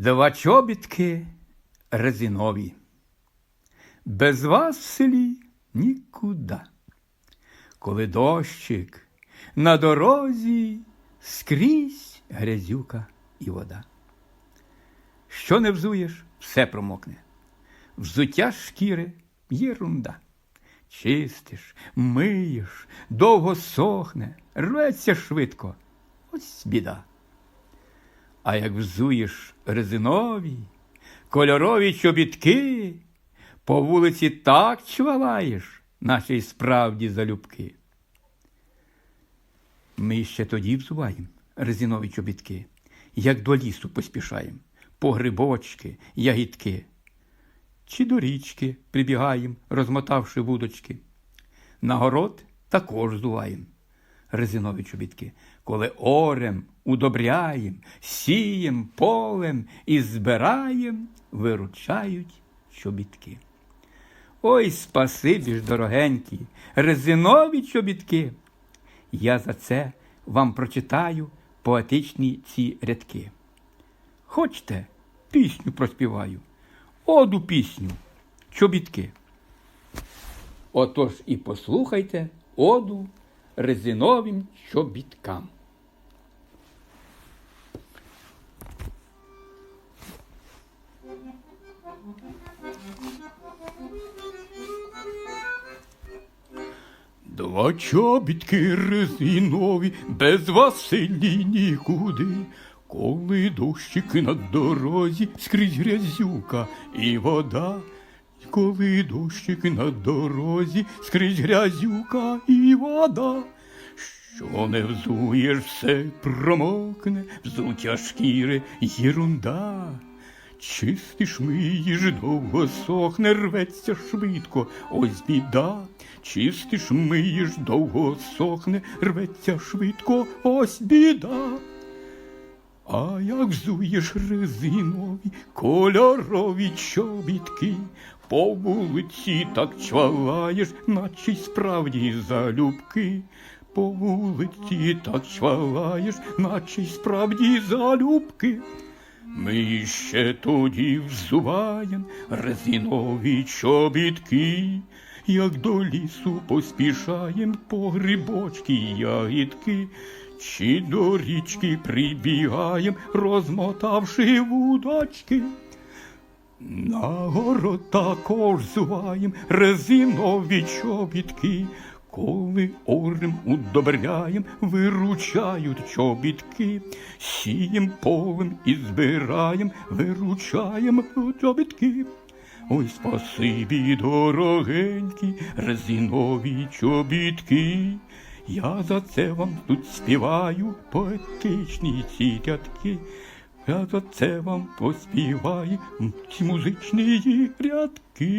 Два чобітки резинові. Без вас в селі нікуди. Коли дощик на дорозі скрізь грязюка і вода. Що не взуєш, все промокне. Взуття шкіри єрунда. Чистиш, миєш, довго сохне, рветься швидко. Ось біда. А як взуєш резинові, кольорові чобітки, по вулиці так чвалаєш, наче й справді залюбки. Ми ще тоді взуваєм резинові чобітки, як до лісу поспішаєм, по грибочки, ягідки. Чи до річки прибігаєм, розмотавши вудочки. На город також зуваєм резинові чобітки, коли орем, удобряєм, сієм, полем і збираєм, виручають чобітки. Ой, спасибі ж, дорогенькі, резинові чобітки. Я за це вам прочитаю поетичні ці рядки. Хочете, пісню проспіваю, оду пісню, чобітки. Отож і послухайте оду резиновим чобіткам. Два чобітки резинові, без Василі нікуди. Коли дощик на дорозі, скрізь грязюка і вода. Коли дощик на дорозі, скрізь грязюка і вода. Що не взуєш, все промокне, взуття шкіри єрунда. Чистиш миєш, довго сохне, рветься швидко, ось біда. Чистиш миєш, довго сохне, рветься швидко, ось біда. А як взуєш резинові, кольорові чобітки, по вулиці так чвалаєш, наче й справді залюбки. По вулиці так чвалаєш, наче й справді залюбки. Ми ще тоді взуваєм резинові чобітки, як до лісу поспішаєм по грибочки ягідки, чи до річки прибігаєм, розмотавши вудочки. На город також зуваєм резинові чобітки, коли орем удобряєм, виручають чобітки, сієм полем і збираєм, виручаєм чобітки. Ой, спасибі, дорогенькі, резинові чобітки. Я за це вам тут співаю поетичні ці рядки. Я за це вам поспіваю ці музичні рядки.